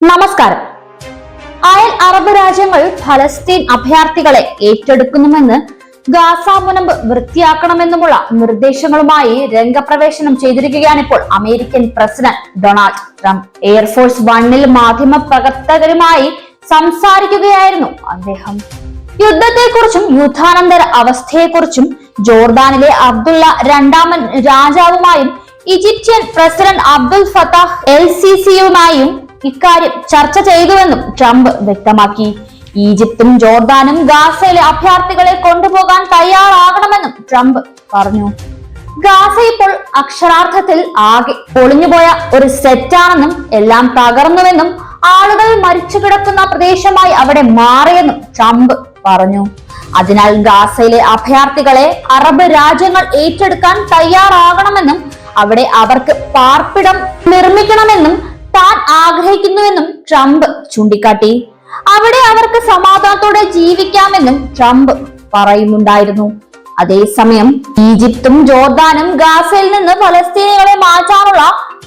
നമസ്കാരം. അയൽ അറബ് രാജ്യങ്ങൾ ഫലസ്തീൻ അഭയാർത്ഥികളെ ഏറ്റെടുക്കുന്നുമെന്ന് ഗാസ മുനമ്പ് വൃത്തിയാക്കണമെന്നുമുള്ള നിർദ്ദേശങ്ങളുമായി രംഗപ്രവേശനം ചെയ്തിരിക്കുകയാണ് ഇപ്പോൾ American president Donald Trump. Air force വണ്ണിൽ മാധ്യമ പ്രവർത്തകരുമായി സംസാരിക്കുകയായിരുന്നു അദ്ദേഹം. യുദ്ധത്തെക്കുറിച്ചും യുദ്ധാനന്തര അവസ്ഥയെക്കുറിച്ചും ജോർദാനിലെ അബ്ദുള്ള രണ്ടാമൻ രാജാവുമായും Egyptian president Abdel Fattah el C സിയുമായും ഇക്കാര്യം ചർച്ച ചെയ്തുവെന്നും ട്രംപ് വ്യക്തമാക്കി. ഈജിപ്തും ജോർദാനും ഗാസയിലെ അഭയാർത്ഥികളെ കൊണ്ടുപോകാൻ തയ്യാറാകണമെന്നും ട്രംപ് പറഞ്ഞു. ഗാസ ഇപ്പോൾ അക്ഷരാർത്ഥത്തിൽ ആകെ പൊളിഞ്ഞുപോയ ഒരു സെറ്റാണെന്നും എല്ലാം തകർന്നുവെന്നും ആളുകൾ മരിച്ചു കിടക്കുന്ന പ്രദേശമായി അവിടെ മാറിയെന്നും ട്രംപ് പറഞ്ഞു. അതിനാൽ ഗാസയിലെ അഭയാർത്ഥികളെ അറബ് രാജ്യങ്ങൾ ഏറ്റെടുക്കാൻ തയ്യാറാകണമെന്നും അവിടെ അവർക്ക് പാർപ്പിടം നിർമ്മിക്കണമെന്നും താൻ ആഗ്രഹിക്കുന്നുവെന്നും ട്രംപ് ചൂണ്ടിക്കാട്ടി. അവിടെ അവർക്ക് സമാധാനത്തോടെ ജീവിക്കാമെന്നും ട്രംപ് പറയുന്നുണ്ടായിരുന്നു. അതേസമയം ഈജിപ്തും ജോർദാനും ഗാസയിൽ നിന്ന് ഫലസ്തീനികളെ മാറ്റാനുള്ള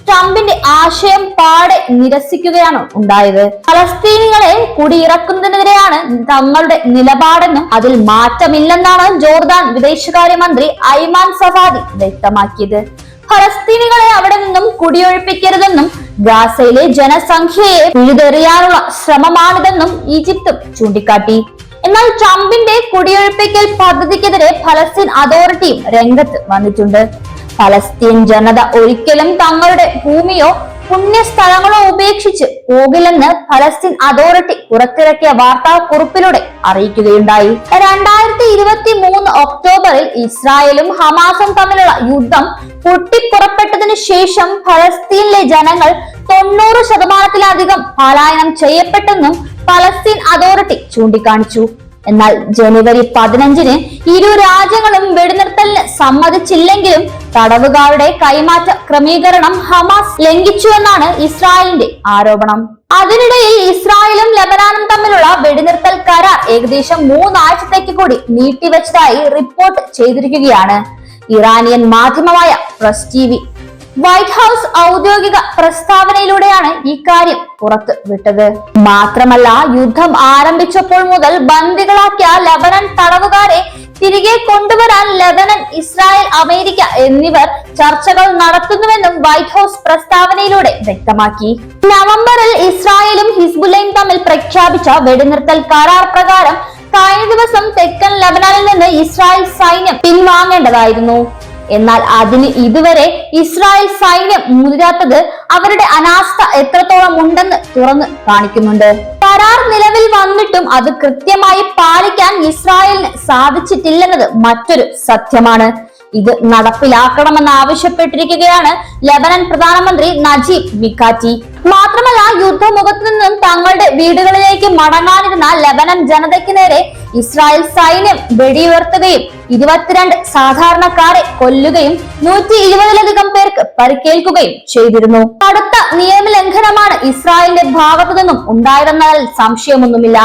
ട്രംപിന്റെ ആശയം പാടെ നിരസിക്കുകയാണ് ഉണ്ടായത്. ഫലസ്തീനികളെ കുടിയിറക്കുന്നതിനെതിരെയാണ് തങ്ങളുടെ നിലപാടെന്നും അതിൽ മാറ്റമില്ലെന്നാണ് ജോർദാൻ വിദേശകാര്യമന്ത്രി ഐമാൻ സഫാദി വ്യക്തമാക്കിയത്. ഫലസ്തീനികളെ അവിടെ നിന്നും കുടിയൊഴിപ്പിക്കരുതെന്നും ഗാസയിലെ ജനസംഖ്യയെ പിഴുതെറിയാനുള്ള ശ്രമമാണിതെന്നും ഈജിപ്തും ചൂണ്ടിക്കാട്ടി. എന്നാൽ ട്രംപിന്റെ കുടിയൊഴിപ്പിക്കൽ പദ്ധതിക്കെതിരെ ഫലസ്തീൻ അതോറിറ്റിയും രംഗത്ത് വന്നിട്ടുണ്ട്. ഫലസ്തീൻ ജനത ഒരിക്കലും തങ്ങളുടെ ഭൂമിയോ പുണ്യസ്ഥലങ്ങളോ ഉപേക്ഷിച്ച് പോകില്ലെന്ന് ഫലസ്തീൻ അതോറിറ്റി പുറത്തിറക്കിയ വാർത്താക്കുറിപ്പിലൂടെ അറിയിക്കുകയുണ്ടായി. രണ്ടായിരത്തി ഒക്ടോബറിൽ ഇസ്രായേലും ഹമാസും തമ്മിലുള്ള യുദ്ധം പൊട്ടിപ്പുറപ്പെട്ടതിനു ശേഷം ഫലസ്തീനിലെ ജനങ്ങൾ തൊണ്ണൂറ് ശതമാനത്തിലധികം പലായനം ചെയ്യപ്പെട്ടെന്നും ഫലസ്തീൻ അതോറിറ്റി ചൂണ്ടിക്കാണിച്ചു. എന്നാൽ ജനുവരി പതിനഞ്ചിന് ഇരു രാജ്യങ്ങളും വെടിനിർത്തലിന് സമ്മതിച്ചില്ലെങ്കിലും തടവുകാരുടെ കൈമാറ്റ ക്രമീകരണം ഹമാസ് ലംഘിച്ചുവെന്നാണ് ഇസ്രായേലിന്റെ ആരോപണം. അതിനിടയിൽ ഇസ്രായേലും ലബനാനും തമ്മിലുള്ള വെടിനിർത്തൽ കരാർ ഏകദേശം മൂന്നാഴ്ചത്തേക്ക് കൂടി നീട്ടിവെച്ചതായി റിപ്പോർട്ട് ചെയ്തിരിക്കുകയാണ്. ഇറാനിയൻ മാധ്യമമായ Press T V White House ഔദ്യോഗിക പ്രസ്താവനയിലൂടെയാണ് ഇക്കാര്യം പുറത്ത് വിട്ടത് മാത്രമല്ല യുദ്ധം ആരംഭിച്ചപ്പോൾ മുതൽ ബന്ദികളാക്കിയ ലബനൻ തടവുകാരെ തിരികെ കൊണ്ടുവരാൻ ലബനൻ ഇസ്രായേൽ അമേരിക്ക എന്നിവർ ചർച്ചകൾ നടത്തുന്നുവെന്നും വൈറ്റ് ഹൗസ് പ്രസ്താവനയിലൂടെ വ്യക്തമാക്കി. നവംബറിൽ ഇസ്രായേലും ഹിസ്ബുല്ലയും തമ്മിൽ പ്രഖ്യാപിച്ച വെടിനിർത്തൽ കരാർ പ്രകാരം കഴിഞ്ഞ ദിവസം തെക്കൻ ലബനാനിൽ നിന്ന് ഇസ്രായേൽ സൈന്യം പിൻവാങ്ങേണ്ടതായിരുന്നു. എന്നാൽ അതിന് ഇതുവരെ ഇസ്രായേൽ സൈന്യം മുതിരാത്തത് അവരുടെ അനാസ്ഥ എത്രത്തോളം ഉണ്ടെന്ന് തുറന്ന് കാണിക്കുന്നുണ്ട്. കരാർ നിലവിൽ വന്നിട്ടും അത് കൃത്യമായി പാലിക്കാൻ ഇസ്രായേലിന് സാധിച്ചിട്ടില്ലെന്നത് മറ്റൊരു സത്യമാണ്. ഇത് നടപ്പിലാക്കണമെന്ന് ആവശ്യപ്പെട്ടിരിക്കുകയാണ് ലബനൻ പ്രധാനമന്ത്രി നജീബ് മിക്കാറ്റി മാത്രമല്ല യുദ്ധമുഖത്ത് നിന്നും തങ്ങളുടെ വീടുകളിലേക്ക് മടങ്ങാനിരുന്ന ലബനൻ ജനതയ്ക്ക് നേരെ ഇസ്രായേൽ സൈന്യം വെടിയുയർത്തുകയും ഇരുപത്തിരണ്ട് സാധാരണക്കാരെ കൊല്ലുകയും നൂറ്റി ഇരുപതിലധികം പേർക്ക് പരിക്കേൽക്കുകയും ചെയ്തിരുന്നു. കടുത്ത നിയമലംഘനമാണ് ഇസ്രായേലിന്റെ ഭാഗത്തു നിന്നും ഉണ്ടായതെന്നതിൽ സംശയമൊന്നുമില്ല.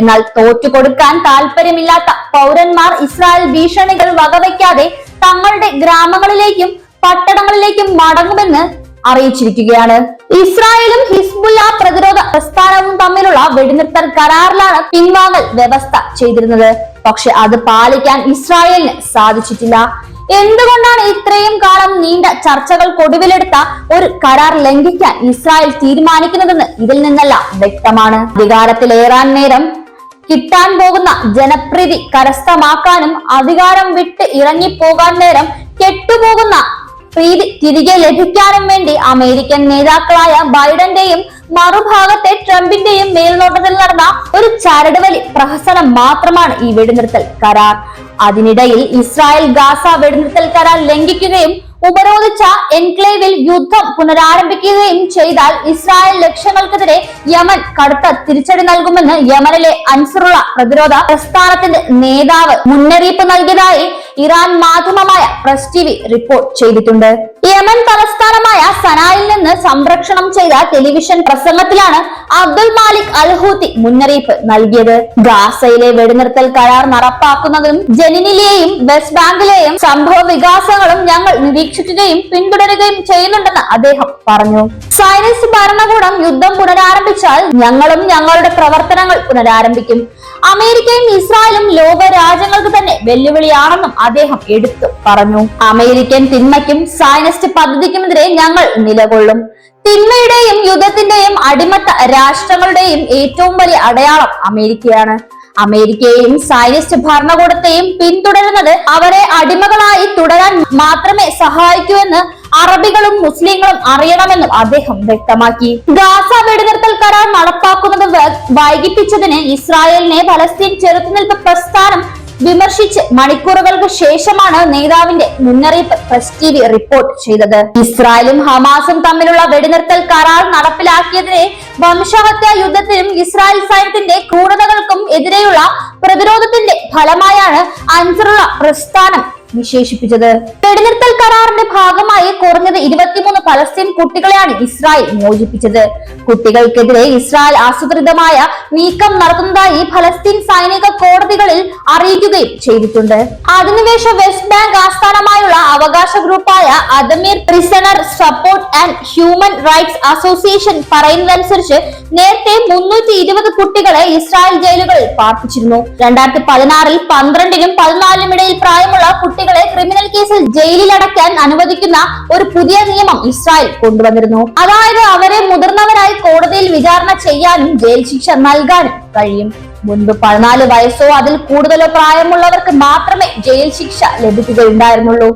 എന്നാൽ തോറ്റുകൊടുക്കാൻ താല്പര്യമില്ലാത്ത പൗരന്മാർ ഇസ്രായേൽ ഭീഷണികൾ വകവയ്ക്കാതെ തങ്ങളുടെ ഗ്രാമങ്ങളിലേക്കും പട്ടണങ്ങളിലേക്കും മടങ്ങുമെന്ന് അറിയിച്ചിരിക്കുകയാണ്. ഇസ്രായേലും ഹിസ്ബുല്ല പ്രതിരോധ പ്രസ്ഥാനവും തമ്മിലുള്ള വെടിനിർത്തൽ കരാറിലാണ് പിൻവാങ്ങൽ വ്യവസ്ഥ ചെയ്തിരുന്നത്. പക്ഷെ അത് പാലിക്കാൻ ഇസ്രായേലിന് സാധിച്ചിട്ടില്ല. എന്തുകൊണ്ടാണ് ഇത്രയും കാലം നീണ്ട ചർച്ചകൾക്കൊടുവിലെടുത്ത ഒരു കരാർ ലംഘിക്കാൻ ഇസ്രായേൽ തീരുമാനിക്കുന്നതെന്ന് ഇതിൽ നിന്നെല്ലാം വ്യക്തമാണ്. അധികാരത്തിലേറാൻ നേരം കിട്ടാൻ പോകുന്ന ജനപ്രീതി കരസ്ഥമാക്കാനും അധികാരം വിട്ട് ഇറങ്ങിപ്പോകാൻ നേരം കെട്ടുപോകുന്ന പ്രീതി തിരികെ ലഭിക്കാനും വേണ്ടി അമേരിക്കൻ നേതാക്കളായ ബൈഡന്റെയും മറുഭാഗത്തെ ട്രംപിന്റെയും മേൽനോട്ടത്തിൽ നടന്ന ഒരു ചരടുവലി പ്രഹസനം മാത്രമാണ് ഈ വെടിനിർത്തൽ കരാർ. അതിനിടയിൽ ഇസ്രായേൽ ഗാസ വെടിനിർത്തൽ കരാർ ലംഘിക്കുകയും ഉപരോധിച്ച എൻക്ലേവിൽ യുദ്ധം പുനരാരംഭിക്കുകയും ചെയ്താൽ ഇസ്രായേൽ ലക്ഷ്യങ്ങൾക്കെതിരെ യമൻ കടുത്ത തിരിച്ചടി നൽകുമെന്ന് യമനിലെ അൻസറുള്ള പ്രതിരോധ പ്രസ്ഥാനത്തിന്റെ നേതാവ് മുന്നറിയിപ്പ് നൽകിയതായി ഇറാൻ മാധ്യമമായ പ്രസ് ടി റിപ്പോർട്ട് ചെയ്തിട്ടുണ്ട്. യമൻ തലസ്ഥാനമായ സനായിൽ നിന്ന് സംരക്ഷണം ചെയ്ത ടെലിവിഷൻ പ്രസംഗത്തിലാണ് അബ്ദുൽ മാലിക് അൽഹൂത്തി മുന്നറിയിപ്പ് നൽകിയത്. ഗാസയിലെ വെടിനിർത്തൽ കരാർ നടപ്പാക്കുന്നതും ജനിനിലെയും വെസ്റ്റ് ബാങ്കിലെയും സംഭവ വികാസങ്ങളും ഞങ്ങൾ നിരീക്ഷിക്കുകയും പിന്തുടരുകയും ചെയ്യുന്നുണ്ടെന്ന് അദ്ദേഹം പറഞ്ഞു. സൈനിസ് ഭരണകൂടം യുദ്ധം പുനരാരംഭിച്ചാൽ ഞങ്ങളും ഞങ്ങളുടെ പ്രവർത്തനങ്ങൾ പുനരാരംഭിക്കും. അമേരിക്കയും ഇസ്രായേലും ലോക രാജ്യങ്ങൾക്ക് തന്നെ വെല്ലുവിളിയാണെന്നും അദ്ദേഹം എടുത്തു പറഞ്ഞു. അമേരിക്കൻ തിന്മയ്ക്കും സയനിസ്റ്റ് പദ്ധതിക്കുമെതിരെ ഞങ്ങൾ നിലകൊള്ളും. തിന്മയുടെയും യുദ്ധത്തിന്റെയും അടിമത്ത രാഷ്ട്രങ്ങളുടെയും ഏറ്റവും വലിയ അടയാളം അമേരിക്കയാണ്. അമേരിക്കയെയും സയനിസ്റ്റ് ഭരണകൂടത്തെയും പിന്തുടരുന്നത് അവരെ അടിമകളായി തുടരാൻ മാത്രമേ സഹായിക്കൂ എന്ന് അറബികളും മുസ്ലിങ്ങളും അറിയണമെന്നും അദ്ദേഹം വ്യക്തമാക്കി. ഗാസ വെടിനിർത്തൽ കരാർ നടപ്പാക്കുന്നത് വൈകിപ്പിച്ചതിന് ഇസ്രായേലിനെ ഫലസ്തീൻ ചെറുത്തുനിൽപ്പ് പ്രസ്ഥാനം വിമർശിച്ച് മണിക്കൂറുകൾക്ക് ശേഷമാണ് നേതാവിന്റെ മുന്നറിയിപ്പ് പ്രസ് ടി വി റിപ്പോർട്ട് ചെയ്തത്. ഇസ്രായേലും ഹമാസും തമ്മിലുള്ള വെടിനിർത്തൽ കരാർ നടപ്പിലാക്കിയതിനെ വംശഹത്യാ യുദ്ധത്തിനും ഇസ്രായേൽ സൈന്യത്തിന്റെ ക്രൂരതകൾക്കും എതിരെയുള്ള പ്രതിരോധത്തിന്റെ ഫലമായാണ് അൻസറുള്ള പ്രസ്ഥാനം വിശേഷിപ്പിച്ചത്. വെടിനിർത്തൽ കരാറിന്റെ ഭാഗമായി കുറഞ്ഞത് ഇരുപത്തിമൂന്ന് പലസ്തീൻ കുട്ടികളെയാണ് ഇസ്രായേൽ മോചിപ്പിച്ചത് കുട്ടികൾക്കെതിരെ ഇസ്രായേൽ ആസൂത്രിതമായ നീക്കം നടത്തുന്നതായി ഫലസ്തീൻ സൈനിക കോടതികളിൽ അറിയിക്കുകയും ചെയ്തിട്ടുണ്ട്. അധിനിവേശ വെസ്റ്റ് ബാങ്ക് ആസ്ഥാനമായുള്ള അവകാശ ഗ്രൂപ്പായ Addameer prisoner support and human rights association പറയുന്നതനുസരിച്ച് നേരത്തെ മുന്നൂറ്റി ഇരുപത് കുട്ടികളെ ഇസ്രായേൽ ജയിലുകളിൽ പാർപ്പിച്ചിരുന്നു. രണ്ടായിരത്തി പതിനാറിൽ പന്ത്രണ്ടിനും പ്രായമുള്ള കുട്ടികളെ ക്രിമിനൽ കേസിൽ ജയിലിൽ അടയ്ക്കാൻ അനുവദിക്കുന്ന ഒരു പുതിയ നിയമം ഇസ്രായേൽ കൊണ്ടുവന്നിരുന്നു. അതായത് അവരെ മുതിർന്നവരായി കോടതിയിൽ വിചാരണ ചെയ്യാനും ജയിൽ ശിക്ഷ നൽകാനും കഴിയും. മുൻപ് പതിനാല് വയസ്സോ അതിൽ കൂടുതലോ പ്രായമുള്ളവർക്ക് മാത്രമേ ജയിൽ ശിക്ഷ ലഭിക്കുകയുണ്ടായിരുന്നുള്ളൂ.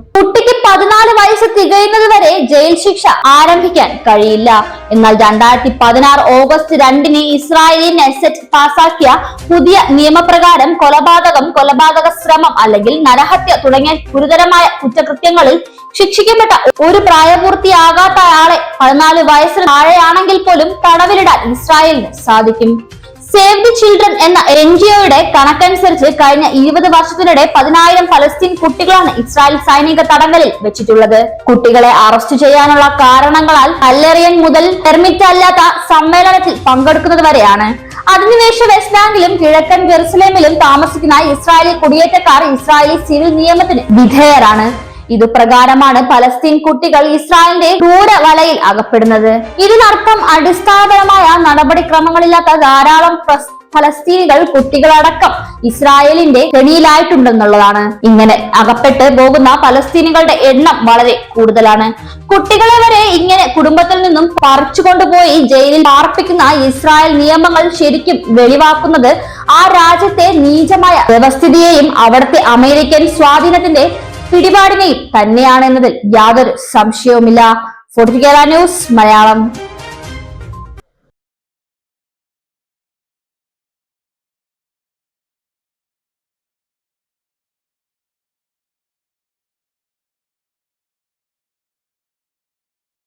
പതിനാല് വയസ്സ് തികയുന്നത് വരെ ജയിൽ ശിക്ഷ ആരംഭിക്കാൻ കഴിയില്ല. എന്നാൽ രണ്ടായിരത്തി പതിനാറ് ഓഗസ്റ്റ് രണ്ടിന് ഇസ്രായേലി നെസറ്റ് പാസാക്കിയ പുതിയ നിയമപ്രകാരം കൊലപാതകം കൊലപാതക ശ്രമം അല്ലെങ്കിൽ നരഹത്യ തുടങ്ങിയ ഗുരുതരമായ കുറ്റകൃത്യങ്ങളിൽ ശിക്ഷിക്കപ്പെട്ട ഒരു പ്രായപൂർത്തിയാകാത്ത ആളെ പതിനാല് വയസ്സിന് താഴെയാണെങ്കിൽ പോലും തടവിലിടാൻ ഇസ്രായേലിന് സാധിക്കും. സേവ് ദി ചിൽഡ്രൻ എന്ന എൻ ജി ഒയുടെ കണക്കനുസരിച്ച് കഴിഞ്ഞ ഇരുപത് വർഷത്തിനിടെ പതിനായിരം ഫലസ്തീൻ കുട്ടികളാണ് ഇസ്രായേൽ സൈനിക തടങ്കലിൽ വെച്ചിട്ടുള്ളത്. കുട്ടികളെ അറസ്റ്റ് ചെയ്യാനുള്ള കാരണങ്ങളാൽ അല്ലേറിയൻ മുതൽ പെർമിറ്റ് അല്ലാത്ത സമ്മേളനത്തിൽ പങ്കെടുക്കുന്നത് വരെയാണ്. അധിനിവേശ വെസ്റ്റ് ബാങ്കിലും കിഴക്കൻ ജെറുസലേമിലും താമസിക്കുന്ന ഇസ്രായേലി കുടിയേറ്റക്കാർ ഇസ്രായേലി സിവിൽ നിയമത്തിന് വിധേയരാണ്. ഇതുപ്രകാരമാണ് പലസ്തീൻ കുട്ടികൾ ഇസ്രായേലിന്റെ ക്രൂര വലയിൽ അകപ്പെടുന്നത്. ഇതിനർത്ഥം അടിസ്ഥാനപരമായ നടപടിക്രമങ്ങളില്ലാത്ത ധാരാളം ഫലസ്തീനികൾ കുട്ടികളടക്കം ഇസ്രായേലിന്റെ കെണിയിലായിട്ടുണ്ടെന്നുള്ളതാണ്. ഇങ്ങനെ അകപ്പെട്ട് പോകുന്ന ഫലസ്തീനികളുടെ എണ്ണം വളരെ കൂടുതലാണ്. കുട്ടികളെ വരെ ഇങ്ങനെ കുടുംബത്തിൽ നിന്നും പറിച്ചു കൊണ്ടുപോയി ജയിലിൽ പാർപ്പിക്കുന്ന ഇസ്രായേൽ നിയമങ്ങൾ ശരിക്കും വെളിവാക്കുന്നത് ആ രാജ്യത്തെ നീചമായ വ്യവസ്ഥിതിയെയും അവിടുത്തെ അമേരിക്കൻ സ്വാധീനത്തിന്റെ പിടിപാടിനെയും തന്നെയാണെന്നതിൽ യാതൊരു സംശയവുമില്ല. ഫോർട്ടിക്കേറ ന്യൂസ് മലയാളം.